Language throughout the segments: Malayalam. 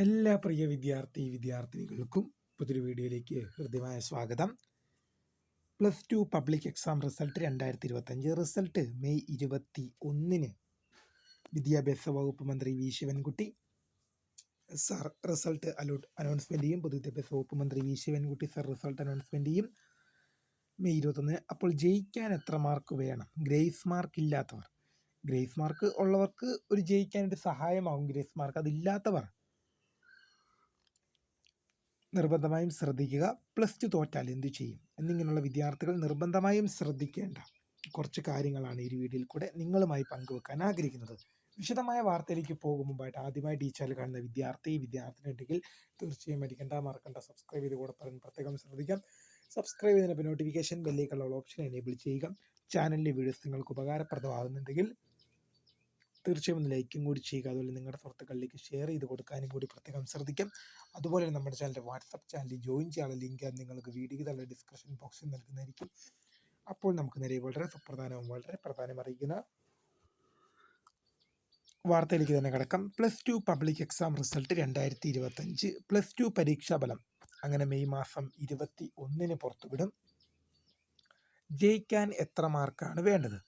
എല്ലാ പ്രിയ വിദ്യാർത്ഥി വിദ്യാർത്ഥിനികൾക്കും പുതിയൊരു വീഡിയോയിലേക്ക് ഹൃദ്യമായ സ്വാഗതം. Plus two public exam result രണ്ടായിരത്തി ഇരുപത്തഞ്ച് റിസൾട്ട് മെയ് ഇരുപത്തി ഒന്നിന് വിദ്യാഭ്യാസ വകുപ്പ് മന്ത്രി V Sivankutty sir result allot announcement ചെയ്യും പൊതുവിദ്യാഭ്യാസ വകുപ്പ് മന്ത്രി V Sivankutty sir result announcement ചെയ്യും മെയ് ഇരുപത്തൊന്നിന് അപ്പോൾ ജയിക്കാൻ എത്ര മാർക്ക് വേണം? ഗ്രേസ് മാർക്ക് ഇല്ലാത്തവർ. ഗ്രേസ് മാർക്ക് ഉള്ളവർക്ക് ഒരു ജയിക്കാൻ സഹായമാകും ഗ്രേസ് മാർക്ക്. അതില്ലാത്തവർ നിർബന്ധമായും ശ്രദ്ധിക്കുക. പ്ലസ് ടു തോറ്റാൽ എന്തു ചെയ്യും? എന്നിങ്ങനെയുള്ള വിദ്യാർത്ഥികൾ നിർബന്ധമായും ശ്രദ്ധിക്കേണ്ട കുറച്ച് കാര്യങ്ങളാണ് ഈ വീഡിയോയിൽ കൂടെ നിങ്ങളുമായി പങ്കുവെക്കാൻ ആഗ്രഹിക്കുന്നത്. വിശദമായ വാർത്തയിലേക്ക് പോകും മുമ്പായിട്ട് ആദ്യമായി ടീച്ചറിൽ കാണുന്ന വിദ്യാർത്ഥി വിദ്യാർത്ഥിനി ഉണ്ടെങ്കിൽ തീർച്ചയായും അടിക്കേണ്ട മറക്കണ്ട സബ്സ്ക്രൈബ് ചെയ്ത് കൂടെ പറയാൻ പ്രത്യേകം ശ്രദ്ധിക്കാം. സബ്സ്ക്രൈബ് ചെയ്തതിനൊപ്പം നോട്ടിഫിക്കേഷൻ ബെല്ലേക്കുള്ള ഓപ്ഷൻ എനേബിൾ ചെയ്യുക. ചാനലിലെ വീഡിയോസ് നിങ്ങൾക്ക് ഉപകാരപ്രദമാകുന്നുണ്ടെങ്കിൽ തീർച്ചയായും ഒന്ന് ലൈക്കും കൂടി ചെയ്യുക. അതുപോലെ നിങ്ങളുടെ സുഹൃത്തുക്കളിലേക്ക് ഷെയർ ചെയ്ത് കൊടുക്കാനും കൂടി പ്രത്യേകം ശ്രദ്ധിക്കാം. അതുപോലെ നമ്മുടെ ചാനലിന്റെ വാട്സപ്പ് ചാനലിൽ ജോയിൻ ചെയ്യാനുള്ള ലിങ്ക് നിങ്ങൾക്ക് വീഡിയോ തന്നെ ഡിസ്ക്രിപ്ഷൻ ബോക്സിൽ നൽകുന്നതായിരിക്കും. അപ്പോൾ നമുക്ക് നേരെ വളരെ സുപ്രധാനവും വളരെ പ്രധാനം അറിയിക്കുന്ന വാർത്തയിലേക്ക് തന്നെ കിടക്കാം. Plus two public exam result രണ്ടായിരത്തി ഇരുപത്തഞ്ച് പ്ലസ് ടു പരീക്ഷാ ഫലം അങ്ങനെ മെയ് മാസം ഇരുപത്തി ഒന്നിന് പുറത്തുവിടും. ജയിക്കാൻ എത്ര മാർക്കാണ് വേണ്ടത്?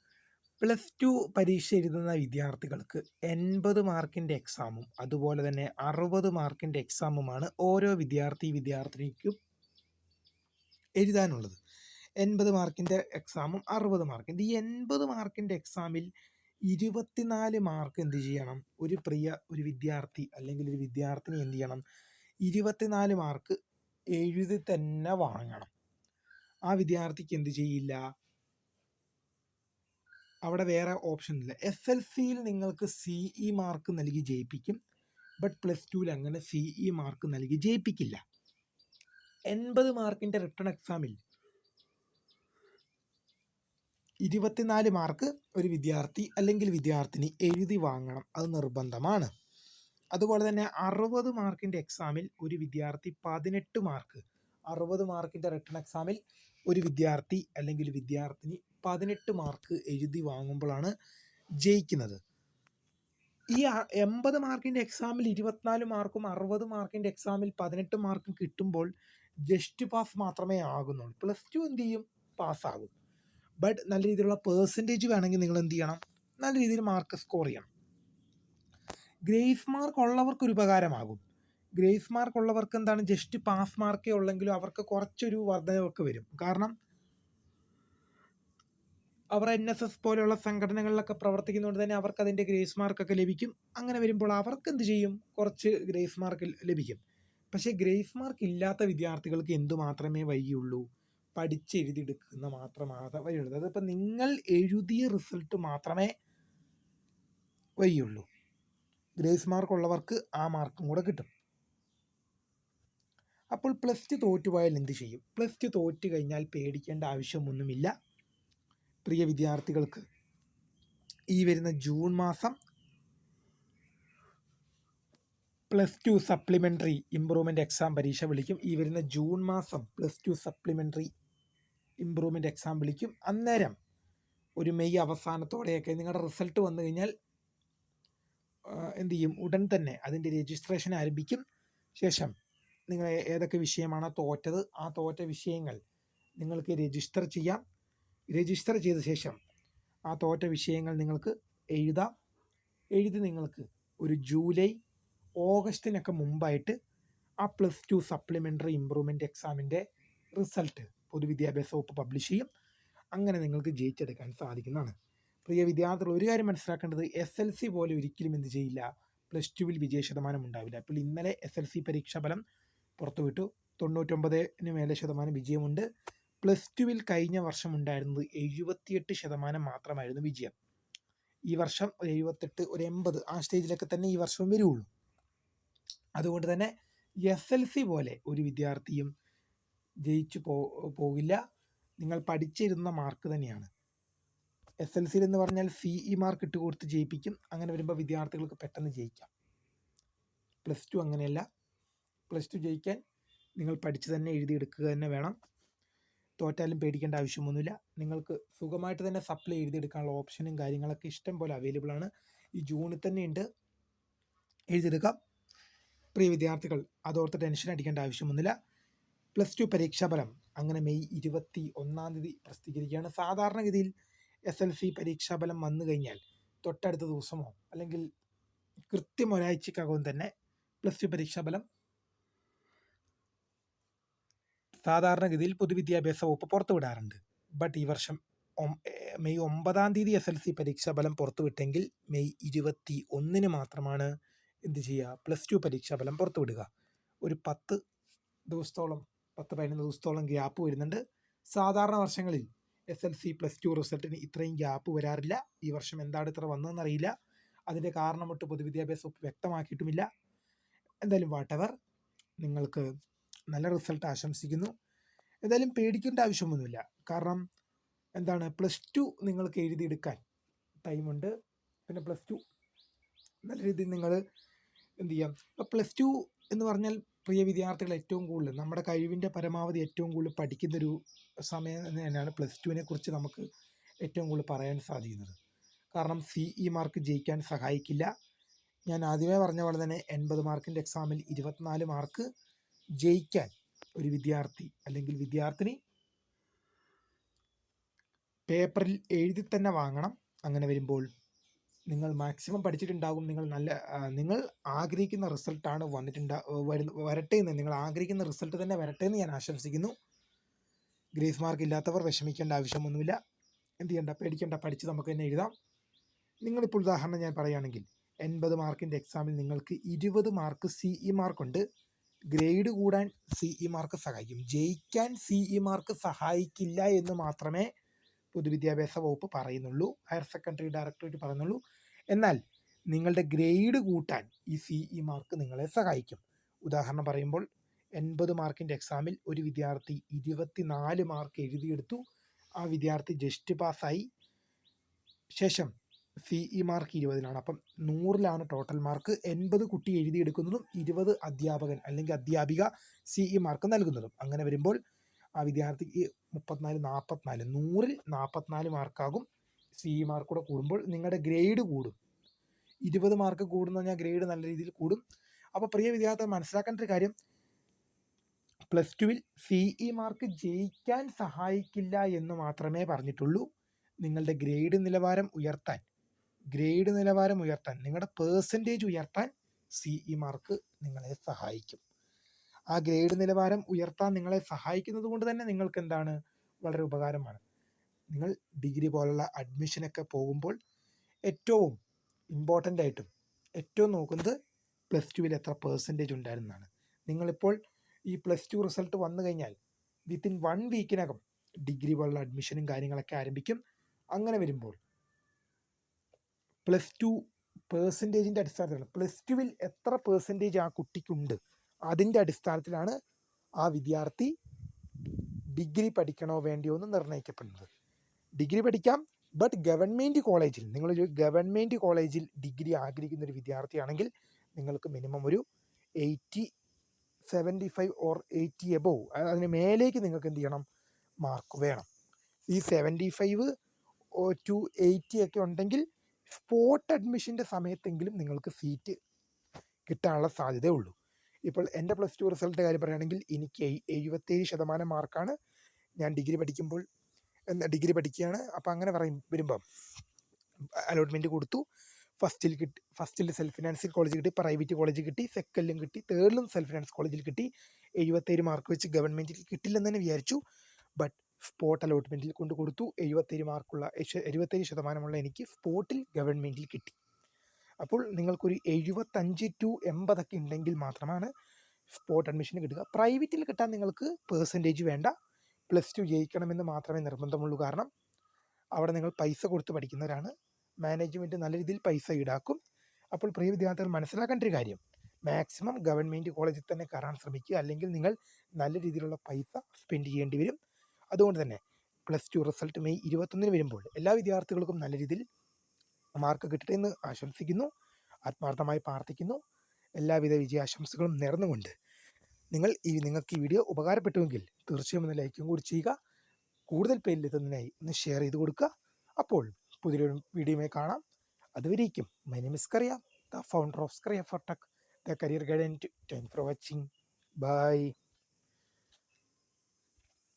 പ്ലസ് ടു പരീക്ഷ എഴുതുന്ന വിദ്യാർത്ഥികൾക്ക് എൺപത് മാർക്കിന്റെ എക്സാമും അതുപോലെ തന്നെ അറുപത് മാർക്കിന്റെ എക്സാമുമാണ് ഓരോ വിദ്യാർത്ഥി വിദ്യാർത്ഥിനിക്കും എഴുതാനുള്ളത്. എൺപത് മാർക്കിന്റെ എക്സാമും അറുപത് മാർക്കിന്റെ ഈ എൺപത് മാർക്കിന്റെ എക്സാമിൽ ഇരുപത്തിനാല് മാർക്ക് എന്ത് ചെയ്യണം? ഒരു പ്രിയ ഒരു വിദ്യാർത്ഥി അല്ലെങ്കിൽ ഒരു വിദ്യാർത്ഥിനി എന്ത് ചെയ്യണം? ഇരുപത്തിനാല് മാർക്ക് എഴുതി തന്നെ വാങ്ങണം. ആ വിദ്യാർത്ഥിക്ക് എന്ത് ചെയ്യില്ല? അവിടെ വേറെ ഓപ്ഷൻ ഇല്ല. എസ് എൽ സിയിൽ നിങ്ങൾക്ക് സിഇ മാർക്ക് നൽകി ജയിപ്പിക്കും. ബട്ട് പ്ലസ് ടുവിൽ അങ്ങനെ സിഇ മാർക്ക് നൽകി ജയിപ്പിക്കില്ല. എൺപത് മാർക്കിന്റെ റിട്ടേൺ എക്സാമിൽ ഇരുപത്തിനാല് മാർക്ക് ഒരു വിദ്യാർത്ഥി അല്ലെങ്കിൽ വിദ്യാർത്ഥിനി എഴുതി വാങ്ങണം. അത് നിർബന്ധമാണ്. അതുപോലെ തന്നെ അറുപത് മാർക്കിന്റെ എക്സാമിൽ ഒരു വിദ്യാർത്ഥി പതിനെട്ട് മാർക്ക്. അറുപത് മാർക്കിന്റെ റിട്ടേൺ എക്സാമിൽ ഒരു വിദ്യാർത്ഥി അല്ലെങ്കിൽ വിദ്യാർത്ഥിനി പതിനെട്ട് മാർക്ക് എഴുതി വാങ്ങുമ്പോഴാണ് ജയിക്കുന്നത്. ഈ എൺപത് മാർക്കിന്റെ എക്സാമിൽ ഇരുപത്തിനാല് മാർക്കും അറുപത് മാർക്കിന്റെ എക്സാമിൽ പതിനെട്ട് മാർക്കും കിട്ടുമ്പോൾ ജസ്റ്റ് പാസ് മാത്രമേ ആകുന്നുള്ളൂ. പ്ലസ് ടു എന്ത് ചെയ്യും? പാസ്സാകും ബട്ട് നല്ല രീതിയിലുള്ള പേഴ്സന്റേജ് വേണമെങ്കിൽ നിങ്ങൾ എന്ത് ചെയ്യണം? നല്ല രീതിയിൽ മാർക്ക് സ്കോർ ചെയ്യണം. ഗ്രേസ് മാർക്ക് ഉള്ളവർക്ക് ഒരു ഉപകാരമാകും. ഗ്രേസ് മാർക്ക് ഉള്ളവർക്ക് എന്താണ് ജസ്റ്റ് പാസ് മാർക്കേ ഉള്ളെങ്കിലും അവർക്ക് കുറച്ചൊരു വർധനവൊക്കെ വരും. കാരണം അവർ എൻ എസ് എസ് പോലെയുള്ള സംഘടനകളിലൊക്കെ പ്രവർത്തിക്കുന്നതുകൊണ്ട് തന്നെ അവർക്ക് അതിന്റെ ഗ്രേസ് മാർക്കൊക്കെ ലഭിക്കും. അങ്ങനെ വരുമ്പോൾ അവർക്ക് എന്ത് ചെയ്യും? കുറച്ച് ഗ്രേസ് മാർക്ക് ലഭിക്കും. പക്ഷേ ഗ്രേസ് മാർക്ക് ഇല്ലാത്ത വിദ്യാർത്ഥികൾക്ക് എന്തു മാത്രമേ വൈകിയുള്ളൂ? പഠിച്ചെഴുതിയെടുക്കുന്ന മാത്രമാണ് വഴിയുള്ളത് അതിപ്പോൾ നിങ്ങൾ എഴുതിയ റിസൾട്ട് മാത്രമേ വഴിയുള്ളൂ ഗ്രേസ് മാർക്ക് ഉള്ളവർക്ക് ആ മാർക്കും കൂടെ കിട്ടും. അപ്പോൾ പ്ലസ് ടു തോറ്റുപോയാൽ എന്ത് ചെയ്യും? പ്ലസ് ടു തോറ്റു കഴിഞ്ഞാൽ പേടിക്കേണ്ട ആവശ്യമൊന്നുമില്ല. പ്രിയ വിദ്യാർത്ഥികൾക്ക് ഈ വരുന്ന ജൂൺ മാസം plus two supplementary improvement exam പരീക്ഷ വിളിക്കും. ഈ വരുന്ന ജൂൺ മാസം plus two supplementary improvement exam വിളിക്കും. അന്നേരം ഒരു മെയ് അവസാനത്തോടെയൊക്കെ നിങ്ങളുടെ റിസൾട്ട് വന്നു കഴിഞ്ഞാൽ എന്തു ചെയ്യും? ഉടൻ തന്നെ അതിന്റെ രജിസ്ട്രേഷൻ ആരംഭിക്കും. ശേഷം നിങ്ങൾ ഏതൊക്കെ വിഷയമാണ് തോറ്റത് ആ തോറ്റ വിഷയങ്ങൾ നിങ്ങൾക്ക് രജിസ്റ്റർ ചെയ്യാം. രജിസ്റ്റർ ചെയ്ത ശേഷം ആ തോറ്റ വിഷയങ്ങൾ നിങ്ങൾക്ക് എഴുതാം. എഴുതി നിങ്ങൾക്ക് ഒരു ജൂലൈ ഓഗസ്റ്റിനൊക്കെ മുമ്പായിട്ട് ആ പ്ലസ് ടു സപ്ലിമെന്ററി ഇമ്പ്രൂവ്മെന്റ് എക്സാമിന്റെ റിസൾട്ട് പൊതുവിദ്യാഭ്യാസ വകുപ്പ് പബ്ലിഷ് ചെയ്യും. അങ്ങനെ നിങ്ങൾക്ക് ജയിച്ചെടുക്കാൻ സാധിക്കുന്നതാണ്. പ്രിയ വിദ്യാർത്ഥികൾ ഒരു കാര്യം മനസ്സിലാക്കേണ്ടത് എസ് എൽ സി പോലെ ഒരിക്കലും എന്ത് ചെയ്യില്ല. പ്ലസ് ടുവിൽ വിജയ ശതമാനം ഉണ്ടാവില്ല. അപ്പോൾ ഇന്നലെ എസ് എൽ സി പരീക്ഷാ ഫലം പുറത്തുവിട്ടു. തൊണ്ണൂറ്റൊമ്പതിന് മേലെ ശതമാനം വിജയമുണ്ട്. പ്ലസ് ടുവിൽ കഴിഞ്ഞ വർഷം ഉണ്ടായിരുന്നത് എഴുപത്തിയെട്ട് ശതമാനം മാത്രമായിരുന്നു വിജയം. ഈ വർഷം എഴുപത്തെട്ട് ഒരു എൺപത് ആ സ്റ്റേജിലൊക്കെ തന്നെ ഈ വർഷവും വരുള്ളൂ അതുകൊണ്ട് തന്നെ എസ് എൽ സി പോലെ ഒരു വിദ്യാർത്ഥിയും ജയിച്ചു പോ പോകില്ല. നിങ്ങൾ പഠിച്ചിരുന്ന മാർക്ക് തന്നെയാണ്. എസ് എൽ സിയിൽ എന്ന് പറഞ്ഞാൽ സി ഇ മാർക്ക് ഇട്ട് കൊടുത്ത് ജയിപ്പിക്കും. അങ്ങനെ വരുമ്പോൾ വിദ്യാർത്ഥികൾക്ക് പെട്ടെന്ന് ജയിക്കാം. പ്ലസ് ടു അങ്ങനെയല്ല. പ്ലസ് ടു ജയിക്കാൻ നിങ്ങൾ പഠിച്ച് തന്നെ എഴുതിയെടുക്കുക തന്നെ വേണം. തോറ്റാലും പേടിക്കേണ്ട ആവശ്യമൊന്നുമില്ല. നിങ്ങൾക്ക് സുഖമായിട്ട് തന്നെ സപ്ലൈ എഴുതിയെടുക്കാനുള്ള ഓപ്ഷനും കാര്യങ്ങളൊക്കെ ഇഷ്ടം പോലെ അവൈലബിൾ ആണ്. ഈ ജൂണിൽ തന്നെ ഉണ്ട്. എഴുതിയെടുക്കാം. പ്രിയ വിദ്യാർത്ഥികൾ അതോർത്ത് ടെൻഷൻ അടിക്കേണ്ട ആവശ്യമൊന്നുമില്ല. പ്ലസ് ടു പരീക്ഷാഫലം അങ്ങനെ മെയ് ഇരുപത്തി ഒന്നാം തീയതി പ്രസിദ്ധീകരിക്കുകയാണ്. സാധാരണഗതിയിൽ എസ് എൽ സി പരീക്ഷാഫലം വന്നു കഴിഞ്ഞാൽ തൊട്ടടുത്ത ദിവസമോ അല്ലെങ്കിൽ കൃത്യം ഒരാഴ്ചക്കകം തന്നെ പ്ലസ് ടു പരീക്ഷാഫലം സാധാരണഗതിയിൽ പൊതുവിദ്യാഭ്യാസ വകുപ്പ് പുറത്തുവിടാറുണ്ട് ബട്ട് ഈ വർഷം മെയ് ഒമ്പതാം തീയതി എസ് എൽ സി പരീക്ഷാ ഫലം പുറത്തുവിട്ടെങ്കിൽ മെയ് ഇരുപത്തി ഒന്നിന് മാത്രമാണ് എന്ത് ചെയ്യുക? പ്ലസ് ടു പരീക്ഷാ ഫലം പുറത്തുവിടുക ഒരു പത്ത് ദിവസത്തോളം പത്ത് പതിനൊന്ന് ദിവസത്തോളം ഗ്യാപ്പ് വരുന്നുണ്ട്. സാധാരണ വർഷങ്ങളിൽ S L C plus two റിസൾട്ടിന് ഇത്രയും ഗ്യാപ്പ് വരാറില്ല. ഈ വർഷം എന്താണ് ഇത്ര വന്നതെന്നറിയില്ല. അതിന്റെ കാരണമൊട്ട് പൊതുവിദ്യാഭ്യാസ വകുപ്പ് വ്യക്തമാക്കിയിട്ടുമില്ല. എന്തായാലും വാട്ടെവർ നിങ്ങൾക്ക് നല്ല റിസൾട്ട് ആശംസിക്കുന്നു. എന്തായാലും പേടിക്കേണ്ട ആവശ്യമൊന്നുമില്ല. കാരണം എന്താണ് പ്ലസ് ടു നിങ്ങൾക്ക് എഴുതിയെടുക്കാൻ ടൈമുണ്ട് പിന്നെ പ്ലസ് ടു നല്ല രീതിയിൽ നിങ്ങൾ എന്ത് ചെയ്യാം? പ്ലസ് ടു എന്ന് പറഞ്ഞാൽ പ്രിയ വിദ്യാർത്ഥികൾ ഏറ്റവും കൂടുതൽ നമ്മുടെ കഴിവിന്റെ പരമാവധി ഏറ്റവും കൂടുതൽ പഠിക്കുന്നൊരു സമയം തന്നെയാണ് പ്ലസ് ടുവിനെ കുറിച്ച് നമുക്ക് ഏറ്റവും കൂടുതൽ പറയാൻ സാധിക്കുന്നത്. കാരണം സി ഇ മാർക്ക് ജയിക്കാൻ സഹായിക്കില്ല. ഞാൻ ആദ്യമേ പറഞ്ഞ പോലെ തന്നെ എൺപത് മാർക്കിന്റെ എക്സാമിൽ ഇരുപത്തിനാല് മാർക്ക് ജയിക്കാൻ ഒരു വിദ്യാർത്ഥി അല്ലെങ്കിൽ വിദ്യാർത്ഥിനി പേപ്പറിൽ എഴുതി തന്നെ വാങ്ങണം. അങ്ങനെ വരുമ്പോൾ നിങ്ങൾ മാക്സിമം പഠിച്ചിട്ടുണ്ടാകും. നിങ്ങൾ നല്ല നിങ്ങൾ ആഗ്രഹിക്കുന്ന റിസൾട്ടാണ് വന്നിട്ടുണ്ടാ വരട്ടെ എന്ന്. നിങ്ങൾ ആഗ്രഹിക്കുന്ന റിസൾട്ട് തന്നെ വരട്ടെ എന്ന് ഞാൻ ആശംസിക്കുന്നു. ഗ്രേസ് മാർക്ക് ഇല്ലാത്തവർ വിഷമിക്കേണ്ട ആവശ്യമൊന്നുമില്ല. എന്ത് ചെയ്യണ്ട പേടിക്കേണ്ട പഠിച്ച് നമുക്ക് തന്നെ എഴുതാം. നിങ്ങളിപ്പോൾ ഉദാഹരണം ഞാൻ പറയുകയാണെങ്കിൽ എൺപത് മാർക്കിന്റെ എക്സാമിൽ നിങ്ങൾക്ക് ഇരുപത് മാർക്ക് സി ഇ മാർക്കുണ്ട് ഗ്രേഡ് കൂടാൻ സി ഇ മാർക്ക് സഹായിക്കും. ജയിക്കാൻ സി ഇ മാർക്ക് സഹായിക്കില്ല എന്ന് മാത്രമേ പൊതുവിദ്യാഭ്യാസ വകുപ്പ് പറയുന്നുള്ളൂ. ഹയർ സെക്കൻഡറി ഡയറക്ടറേറ്റ് പറയുന്നുള്ളൂ. എന്നാൽ നിങ്ങളുടെ ഗ്രേഡ് കൂട്ടാൻ ഈ സി ഇ മാർക്ക് നിങ്ങളെ സഹായിക്കും. ഉദാഹരണം പറയുമ്പോൾ എൺപത് മാർക്കിന്റെ എക്സാമിൽ ഒരു വിദ്യാർത്ഥി ഇരുപത്തിനാല് മാർക്ക് എഴുതിയെടുത്തു. ആ വിദ്യാർത്ഥി ജസ്റ്റ് പാസ്സായി ശേഷം സി ഇ മാർക്ക് ഇരുപതിനാണ്. അപ്പം നൂറിലാണ് ടോട്ടൽ മാർക്ക് എൺപത് കുട്ടി എഴുതിയെടുക്കുന്നതും ഇരുപത് അധ്യാപകൻ അല്ലെങ്കിൽ അധ്യാപിക സി ഇ മാർക്ക് നൽകുന്നതും. അങ്ങനെ വരുമ്പോൾ ആ വിദ്യാർത്ഥിക്ക് മുപ്പത്തിനാല് നാൽപ്പത്തിനാല് നൂറിൽ നാൽപ്പത്തിനാല് മാർക്കാകും സി ഇ മാർക്ക് കൂടെ കൂടുമ്പോൾ നിങ്ങളുടെ ഗ്രേഡ് കൂടും. ഇരുപത് മാർക്ക് കൂടുന്ന പറഞ്ഞാൽ ഗ്രേഡ് നല്ല രീതിയിൽ കൂടും. അപ്പോൾ പ്രിയ വിദ്യാർത്ഥി മനസ്സിലാക്കേണ്ട ഒരു കാര്യം. പ്ലസ് ടുവിൽ സി ഇ മാർക്ക് ജയിക്കാൻ സഹായിക്കില്ല എന്ന് മാത്രമേ പറഞ്ഞിട്ടുള്ളൂ. നിങ്ങളുടെ ഗ്രേഡ് നിലവാരം ഉയർത്താൻ. ഗ്രേഡ് നിലവാരം ഉയർത്താൻ നിങ്ങളുടെ പേഴ്സന്റേജ് ഉയർത്താൻ സി ഇ മാർക്ക് നിങ്ങളെ സഹായിക്കും. ആ ഗ്രേഡ് നിലവാരം ഉയർത്താൻ നിങ്ങളെ സഹായിക്കുന്നത് കൊണ്ട് തന്നെ നിങ്ങൾക്ക് എന്താണ് വളരെ ഉപകാരമാണ്. നിങ്ങൾ ഡിഗ്രി പോലുള്ള അഡ്മിഷനൊക്കെ പോകുമ്പോൾ ഏറ്റവും ഇമ്പോർട്ടന്റ് ആയിട്ടും ഏറ്റവും നോക്കുന്നത് പ്ലസ് ടുവിൽ എത്ര പേഴ്സന്റേജ് ഉണ്ടായിരുന്നാണ്. നിങ്ങളിപ്പോൾ ഈ പ്ലസ് ടു റിസൾട്ട് വന്നു കഴിഞ്ഞാൽ വിത്തിൻ വൺ വീക്കിനകം ഡിഗ്രി പോലുള്ള അഡ്മിഷനും കാര്യങ്ങളൊക്കെ ആരംഭിക്കും. അങ്ങനെ വരുമ്പോൾ പ്ലസ് ടു പേഴ്സന്റേജിന്റെ അടിസ്ഥാനത്തിലാണ്. പ്ലസ് ടുവിൽ എത്ര പേഴ്സന്റേജ് ആ കുട്ടിക്കുണ്ട്? അതിന്റെ അടിസ്ഥാനത്തിലാണ് ആ വിദ്യാർത്ഥി ഡിഗ്രി പഠിക്കണോ വേണ്ടിയോ എന്ന് നിർണയിക്കപ്പെടുന്നത്. ഡിഗ്രി പഠിക്കാം ബട്ട് ഗവൺമെന്റ് കോളേജിൽ നിങ്ങളൊരു ഗവൺമെന്റ് കോളേജിൽ ഡിഗ്രി ആഗ്രഹിക്കുന്ന ഒരു വിദ്യാർത്ഥിയാണെങ്കിൽ നിങ്ങൾക്ക് മിനിമം ഒരു eighty seventy five or eighty above അതിന് മേലേക്ക് നിങ്ങൾക്ക് എന്ത് ചെയ്യണം? മാർക്ക് വേണം. ഈ സെവന്റി ഫൈവ് ടു എയ്റ്റി ഒക്കെ ഉണ്ടെങ്കിൽ സ്പോട്ട് അഡ്മിഷന്റെ സമയത്തെങ്കിലും നിങ്ങൾക്ക് സീറ്റ് കിട്ടാനുള്ള സാധ്യതയുള്ളൂ ഇപ്പോൾ എന്റെ പ്ലസ് ടു റിസൾട്ട് കാര്യം പറയുകയാണെങ്കിൽ എനിക്ക് എഴുപത്തേഴ് ശതമാനം മാർക്കാണ് ഞാൻ ഡിഗ്രി പഠിക്കുമ്പോൾ ഡിഗ്രി പഠിക്കുകയാണ്. അപ്പോൾ അങ്ങനെ പറയും വരുമ്പം അലോട്ട്മെന്റ് കൊടുത്തു. ഫസ്റ്റിൽ കിട്ടി ഫസ്റ്റിൽ സെൽഫ് ഫിനാൻസിൽ കോളേജ് കിട്ടി പ്രൈവറ്റ് കോളേജ് കിട്ടി സെക്കൻഡിലും കിട്ടി തേർഡിലും സെൽഫ് ഫിനാൻസ് കോളേജിൽ കിട്ടി. എഴുപത്തേഴ് മാർക്ക് വെച്ച് ഗവൺമെന്റിൽ കിട്ടില്ലെന്ന് തന്നെ വിചാരിച്ചു. ബട്ട് സ്പോട്ട് അലോട്ട്മെന്റിൽ കൊണ്ട് കൊടുത്തു. എഴുപത്തേഴ് മാർക്കുള്ള എഴുപത്തേഴ് ശതമാനമുള്ള എനിക്ക് സ്പോട്ടിൽ ഗവൺമെന്റിൽ കിട്ടി. അപ്പോൾ നിങ്ങൾക്കൊരു എഴുപത്തഞ്ച് ടു എൺപതൊക്കെ ഉണ്ടെങ്കിൽ മാത്രമാണ് സ്പോട്ട് അഡ്മിഷൻ കിട്ടുക. പ്രൈവറ്റിൽ കിട്ടാൻ നിങ്ങൾക്ക് പേഴ്സന്റേജ് വേണ്ട. പ്ലസ് ടു ജയിക്കണമെന്ന് മാത്രമേ നിർബന്ധമുള്ളൂ. കാരണം അവിടെ നിങ്ങൾ പൈസ കൊടുത്ത് പഠിക്കുന്നവരാണ്. മാനേജ്മെന്റ് നല്ല രീതിയിൽ പൈസ ഈടാക്കും. അപ്പോൾ പ്രിയ വിദ്യാർത്ഥികൾ മനസ്സിലാക്കേണ്ട ഒരു കാര്യം. മാക്സിമം ഗവൺമെന്റ് കോളേജിൽ തന്നെ കയറാൻ ശ്രമിക്കുക. അല്ലെങ്കിൽ നിങ്ങൾ നല്ല രീതിയിലുള്ള പൈസ സ്പെൻഡ് ചെയ്യേണ്ടി വരും. അതുകൊണ്ട് തന്നെ പ്ലസ് ടു റിസൾട്ട് മെയ് ഇരുപത്തൊന്നിന് വരുമ്പോൾ എല്ലാ വിദ്യാർത്ഥികൾക്കും നല്ല രീതിയിൽ മാർക്ക് കിട്ടട്ടെ എന്ന് ആശംസിക്കുന്നു. ആത്മാർത്ഥമായി പ്രാർത്ഥിക്കുന്നു. എല്ലാവിധ വിജയാശംസകളും നേർന്നുകൊണ്ട് നിങ്ങൾ ഈ നിങ്ങൾക്ക് ഈ വീഡിയോ ഉപകാരപ്പെട്ടുവെങ്കിൽ തീർച്ചയായും ഒന്ന് ലൈക്കും കൂടി ചെയ്യുക. കൂടുതൽ പേരിൽ എത്തുന്നതിനായി ഒന്ന് ഷെയർ ചെയ്ത് കൊടുക്കുക. അപ്പോൾ പുതിയൊരു വീഡിയോയുമായി കാണാം. അതുവരേക്കും my name is Kariya the founder of Scaria for tech the career guide to time for watching bye